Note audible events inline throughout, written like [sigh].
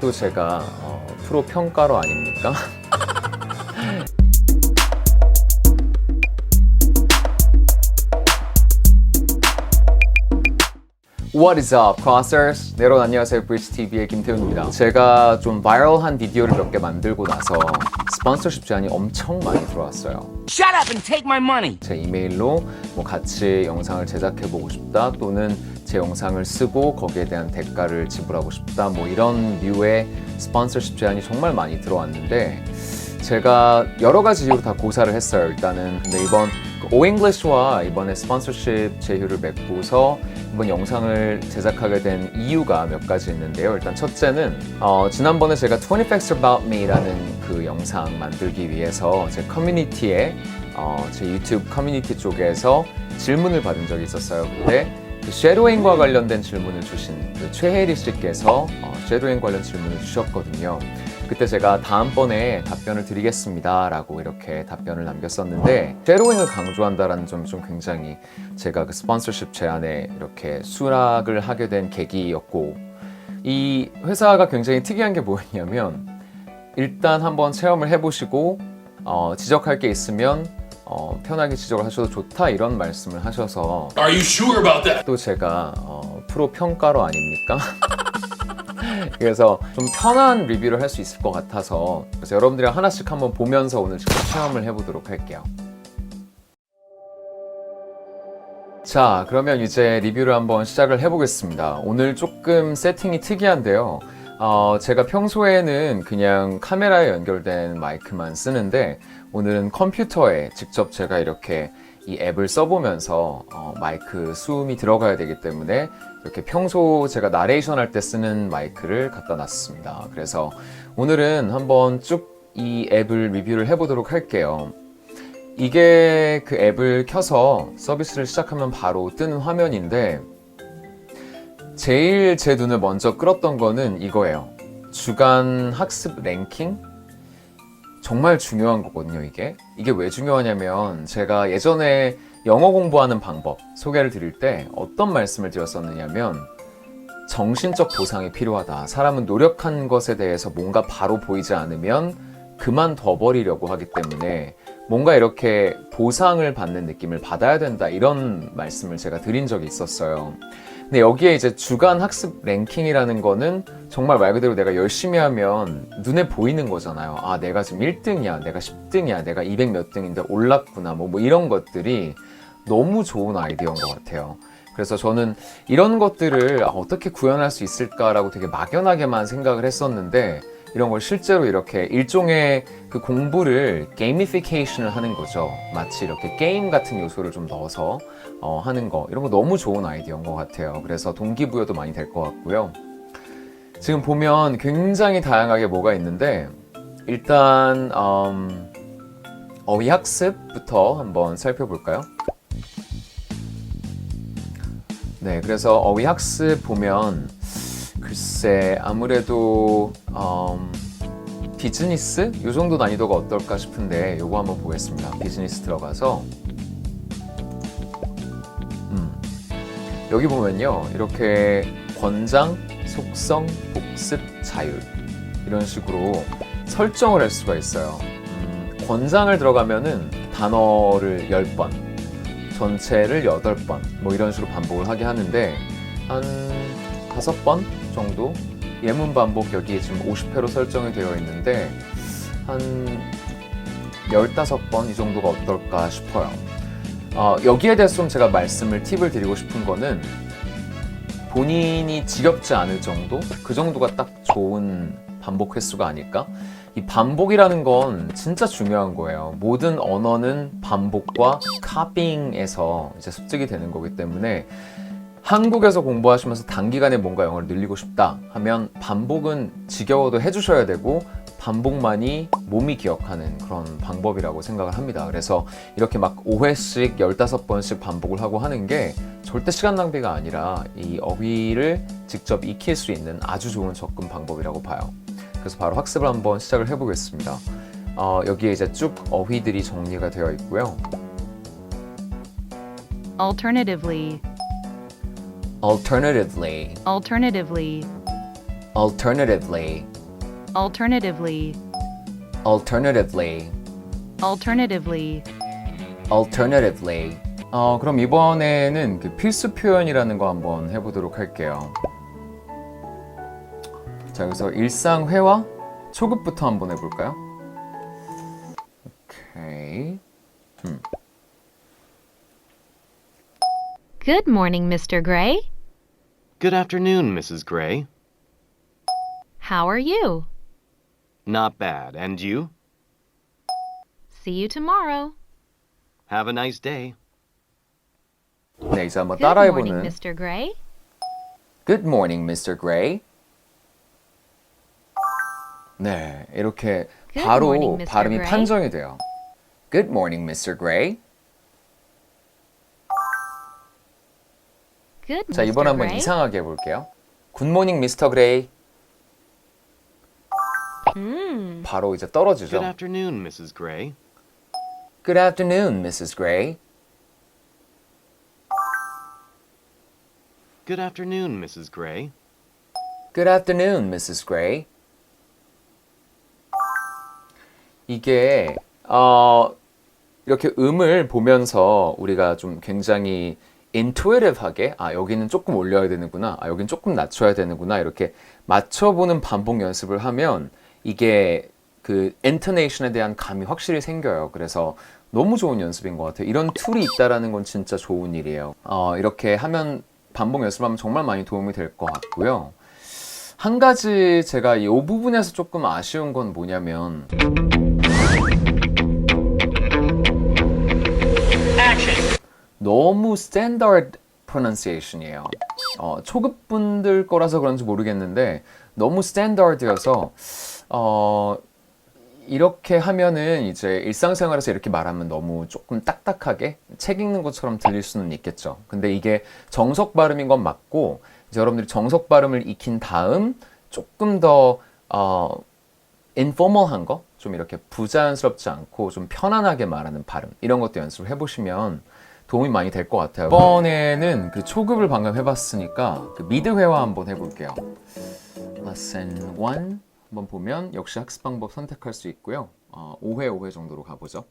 또 제가 어, 프로 평가로 아닙니까? [laughs] What is up, crossers? 네, 여러분 안녕하세요. 브리지 TV의 김태훈입니다. 제가 좀 바이럴한 비디오를 몇 개 만들고 나서 스폰서십 제안이 엄청 많이 들어왔어요. Shut up and take my money. 제 이메일로 뭐 같이 영상을 제작해 보고 싶다 또는 제 영상을 쓰고 거기에 대한 대가를 지불하고 싶다. 뭐 이런 류의 스폰서십 제안이 정말 많이 들어왔는데 제가 여러 가지 이유로 다 고사를 했어요 일단은. 근데 이번 그 오잉글리시와 이번에 스폰서십 제휴를 맺고서 이번 영상을 제작하게 된 이유가 몇 가지 있는데요. 일단 첫째는 어, 지난번에 제가 20 Facts About Me라는 그 영상 만들기 위해서 제 커뮤니티에 어, 제 유튜브 커뮤니티 쪽에서 질문을 받은 적이 있었어요. 근데 그 쉐도잉과 관련된 질문을 주신 그 최혜리 씨께서 어, 쉐도잉 관련 질문을 주셨거든요. 그때 제가 다음번에 답변을 드리겠습니다 라고 이렇게 답변을 남겼었는데 쉐도잉을 강조한다라는 점이 좀 굉장히 제가 그 스폰서십 제안에 이렇게 수락을 하게 된 계기였고 이 회사가 굉장히 특이한 게 뭐였냐면 일단 한번 체험을 해보시고 어, 지적할 게 있으면 어, 편하게 지적을 하셔도 좋다 이런 말씀을 하셔서 Are you sure about that? 또 제가 어, 프로 평가로 아닙니까? [laughs] 그래서 좀 편한 리뷰를 할 수 있을 것 같아서 그래서 여러분들이랑 하나씩 한번 보면서 오늘 직접 체험을 해보도록 할게요. 자, 그러면 이제 리뷰를 한번 시작을 해보겠습니다. 오늘 조금 세팅이 특이한데요. 어, 제가 평소에는 그냥 카메라에 연결된 마이크만 쓰는데 오늘은 컴퓨터에 직접 제가 이렇게 이 앱을 써보면서 어, 마이크 수음이 들어가야 되기 때문에 이렇게 평소 제가 나레이션 할 때 쓰는 마이크를 갖다 놨습니다. 그래서 오늘은 한번 쭉 이 앱을 리뷰를 해보도록 할게요. 이게 그 앱을 켜서 서비스를 시작하면 바로 뜨는 화면인데 제일 제 눈을 먼저 끌었던 거는 이거예요. 주간 학습 랭킹? 정말 중요한 거거든요, 이게. 이게 왜 중요하냐면 제가 예전에 영어 공부하는 방법 소개를 드릴 때 어떤 말씀을 드렸었느냐면 정신적 보상이 필요하다. 사람은 노력한 것에 대해서 뭔가 바로 보이지 않으면 그만둬 버리려고 하기 때문에 뭔가 이렇게 보상을 받는 느낌을 받아야 된다. 이런 말씀을 제가 드린 적이 있었어요. 근데 여기에 이제 주간 학습 랭킹이라는 거는 정말 말 그대로 내가 열심히 하면 눈에 보이는 거잖아요. 아, 내가 지금 1등이야, 내가 10등이야, 내가 200 몇 등인데 올랐구나, 뭐, 뭐 이런 것들이 너무 좋은 아이디어인 것 같아요. 그래서 저는 이런 것들을 아, 어떻게 구현할 수 있을까라고 되게 막연하게만 생각을 했었는데 이런 걸 실제로 이렇게 일종의 그 공부를 게이미피케이션을 하는 거죠. 마치 이렇게 게임 같은 요소를 좀 넣어서 어, 하는 거 이런 거 너무 좋은 아이디어인 것 같아요. 그래서 동기부여도 많이 될 것 같고요. 지금 보면 굉장히 다양하게 뭐가 있는데 일단 음, 어휘 학습부터 한번 살펴볼까요? 네, 그래서 어휘 학습 보면 글쎄 아무래도 음, 비즈니스 이 정도 난이도가 어떨까 싶은데 요거 한번 보겠습니다. 비즈니스 들어가서 여기 보면요 이렇게 권장, 속성, 복습, 자율 이런 식으로 설정을 할 수가 있어요. 음, 권장을 들어가면은 단어를 10번, 전체를 8번 뭐 이런 식으로 반복을 하게 하는데 한 다섯 번 정도 예문 반복 여기 지금 50회로 설정이 되어 있는데 한 15번 이 정도가 어떨까 싶어요. 어, 여기에 대해서 좀 제가 말씀을 팁을 드리고 싶은 거는 본인이 지겹지 않을 정도? 그 정도가 딱 좋은 반복 횟수가 아닐까? 이 반복이라는 건 진짜 중요한 거예요. 모든 언어는 반복과 카빙에서 이제 습득이 되는 거기 때문에 한국에서 공부하시면서 단기간에 뭔가 영어를 늘리고 싶다 하면 반복은 지겨워도 해주셔야 되고 반복만이 몸이 기억하는 그런 방법이라고 생각을 합니다. 그래서 이렇게 막 5회씩 15번씩 반복을 하고 하는 게 절대 시간 낭비가 아니라 이 어휘를 직접 익힐 수 있는 아주 좋은 접근 방법이라고 봐요. 그래서 바로 학습을 한번 시작을 해보겠습니다. 어, 여기에 이제 쭉 어휘들이 정리가 되어 있고요. Alternatively, Alternatively, alternatively, alternatively, Alternatively. alternatively, Alternatively. alternatively. 어, 그럼 이번에는 그 필수 표현이라는 거 한번 해보도록 할게요. 자, 여기서 일상 회화 초급부터 한번 해볼까요? 오케이. Good morning, Mr. Gray. Good afternoon, Mrs. Gray. How are you? Not bad. And you? See you tomorrow. Have a nice day. 네, 이제 한번 Good morning, 따라해보는 Mr. Gray. Good morning, Mr. Gray. 네, 이렇게 Good 바로 morning, Mr. 발음이 Gray. 판정이 돼요. Good morning, Mr. Gray. Good 자, Mr. 이번에 한번 Gray. 이상하게 해볼게요. Good morning, Mr. Gray. 음. 바로 이제 떨어지죠. Good afternoon, Mrs. Gray. Good afternoon, Mrs. Gray. Good afternoon, Mrs. Gray. Good afternoon, Mrs. Gray. 이게 어, 이렇게 음을 보면서 우리가 좀 굉장히 intuitive하게 아 여기는 조금 올려야 되는구나, 아 여기는 조금 낮춰야 되는구나 이렇게 맞춰보는 반복 연습을 하면 이게 그 intonation에 대한 감이 확실히 생겨요. 그래서 너무 좋은 연습인 것 같아요. 이런 툴이 있다라는 건 진짜 좋은 일이에요. 어, 이렇게 하면 반복 연습하면 정말 많이 도움이 될 것 같고요. 한 가지 제가 이 부분에서 조금 아쉬운 건 뭐냐면 너무 스탠다드 pronunciation이에요. 어, 초급 분들 거라서 그런지 모르겠는데 너무 스탠다드여서 어, 이렇게 하면은 이제 일상생활에서 이렇게 말하면 너무 조금 딱딱하게 책 읽는 것처럼 들릴 수는 있겠죠. 근데 이게 정석 발음인 건 맞고 이제 여러분들이 정석 발음을 익힌 다음 조금 더 어, 인포멀한 거, 좀 이렇게 부자연스럽지 않고 좀 편안하게 말하는 발음 이런 것도 연습을 해보시면 도움이 많이 될 것 같아요. 이번에는 그 초급을 방금 해봤으니까 그 미드 회화 한번 해볼게요. Lesson 1 한번 보면 역시 학습 방법 선택할 수 있고요. 어, 5회 5회 정도로 가보죠.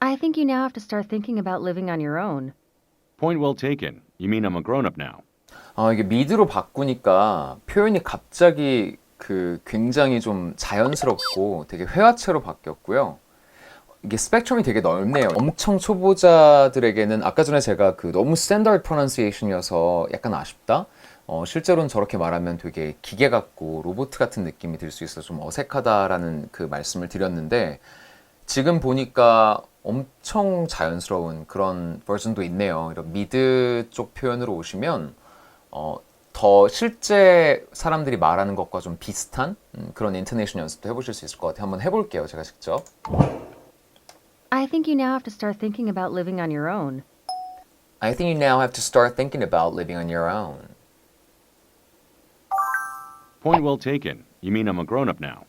I think you now have to start thinking about living on your own. Point well taken. You mean I'm a grown up now? 아, 이게 미드로 바꾸니까 표현이 갑자기 그 굉장히 좀 자연스럽고 되게 회화체로 바뀌었고요. 이게 스펙트럼이 되게 넓네요. 엄청 초보자들에게는 아까 전에 제가 그 너무 스탠다드 프로넌시에이션이어서 약간 아쉽다. 어, 실제로는 저렇게 말하면 되게 기계 같고 로봇 같은 느낌이 들 수 있어서 좀 어색하다라는 그 말씀을 드렸는데 지금 보니까 엄청 자연스러운 그런 버전도 있네요. 이런 미드 쪽 표현으로 오시면 어, 더 실제 사람들이 말하는 것과 좀 비슷한 음, 그런 인터네이션 연습도 해보실 수 있을 것 같아요. 한번 해볼게요, 제가 직접. I think you now have to start thinking about living on your own. I think you now have to start thinking about living on your own. Point well taken. You mean I'm a grown up now?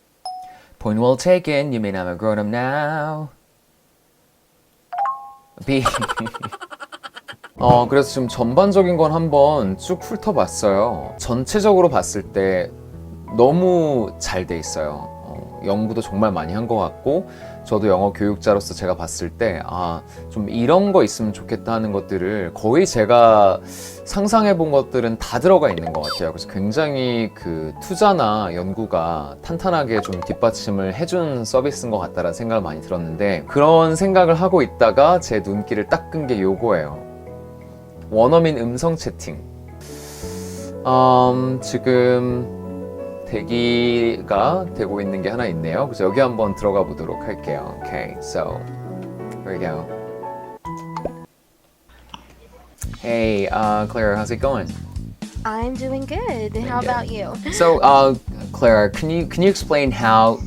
Point well taken. You mean I'm a grown up now. B. 어, 그래서 지금 전반적인 건 한번 쭉 훑어봤어요. 전체적으로 봤을 때 너무 잘 돼 있어요. 어, 연구도 정말 많이 한 것 같고, 저도 영어 교육자로서 제가 봤을 때, 아, 좀 이런 거 있으면 좋겠다 하는 것들을 거의 제가 상상해 본 것들은 다 들어가 있는 것 같아요. 그래서 굉장히 그 투자나 연구가 탄탄하게 좀 뒷받침을 해준 서비스인 것 같다라는 생각을 많이 들었는데, 그런 생각을 하고 있다가 제 눈길을 딱 끈 게 요거예요. 원어민 음성 채팅. 음, 지금 대기가 되고 있는 게 하나 있네요. 그래서 여기 한번 들어가 보도록 할게요. Okay, so here we go. Hey, uh, Claire, how's it going? I'm doing good. How good. about you? So, uh, Clara, can you can you explain how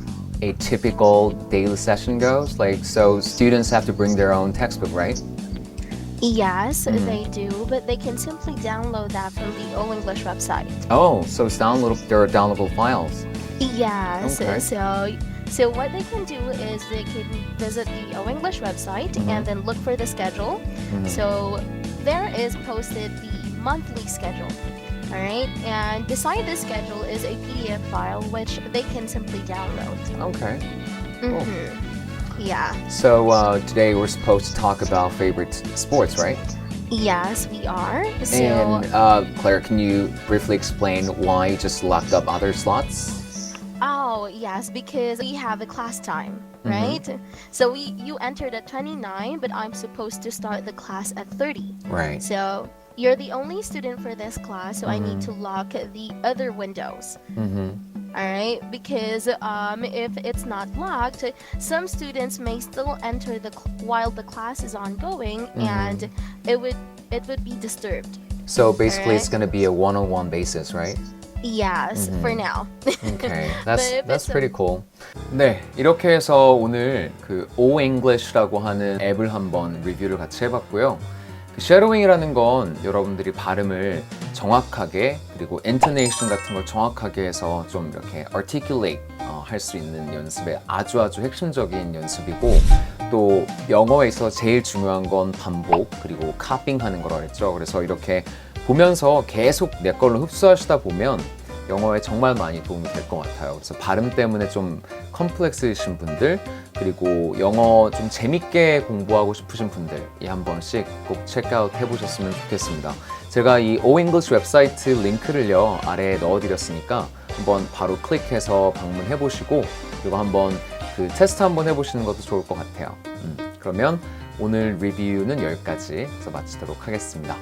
a typical daily session goes? Like, so students have to bring their own textbook, right? Yes, Mm-hmm. they do, but they can simply download that from the O English website. Oh, so it's download there are downloadable files. Yes. Okay. So so what they can do is they can visit the O English website Mm-hmm. and then look for the schedule. So there is posted the monthly schedule. All right, and beside the schedule is a PDF file which they can simply download. Okay. Mhm. Yeah. So uh, today we're supposed to talk about favorite sports, right? Yes, we are. So. And uh, Claire, can you briefly explain why you just locked up other slots? Oh yes, because we have a class time, Mm-hmm. right? So we you entered at 29, but I'm supposed to start the class at 30. Right. So you're the only student for this class, so I need to Mm-hmm. lock the other windows. Mm-hmm. All right, because um, if it's not locked, some students may still enter the cl- while the class is ongoing, Mm-hmm. and it would it would be disturbed. So basically, it's Alright. going to be a one-on-one basis, right? Yes, for now. Okay, [laughs] that's But if that's it's a- pretty cool. 네, 이렇게 해서 오늘 그 O English라고 하는 앱을 한번 리뷰를 같이 해봤고요. 그 쉐도잉이라는 건 여러분들이 발음을 정확하게 그리고 intonation 같은 걸 정확하게 해서 좀 이렇게 articulate 어, 할수 있는 연습의 아주 아주 핵심적인 연습이고 또 영어에 있어서 제일 중요한 건 반복 그리고 카핑하는 거라 그랬죠. 그래서 이렇게 보면서 계속 내 걸로 흡수하시다 보면 영어에 정말 많이 도움이 될 것 같아요. 그래서 발음 때문에 좀 컴플렉스이신 분들 그리고 영어 좀 재밌게 공부하고 싶으신 분들 이 한 번씩 꼭 체크아웃 해보셨으면 좋겠습니다. 제가 이 English 웹사이트 링크를요 아래에 넣어드렸으니까 한번 바로 클릭해서 방문해 보시고 그리고 한번 그 테스트 한번 해보시는 것도 좋을 것 같아요. 음, 그러면 오늘 리뷰는 여기까지 해서 마치도록 하겠습니다.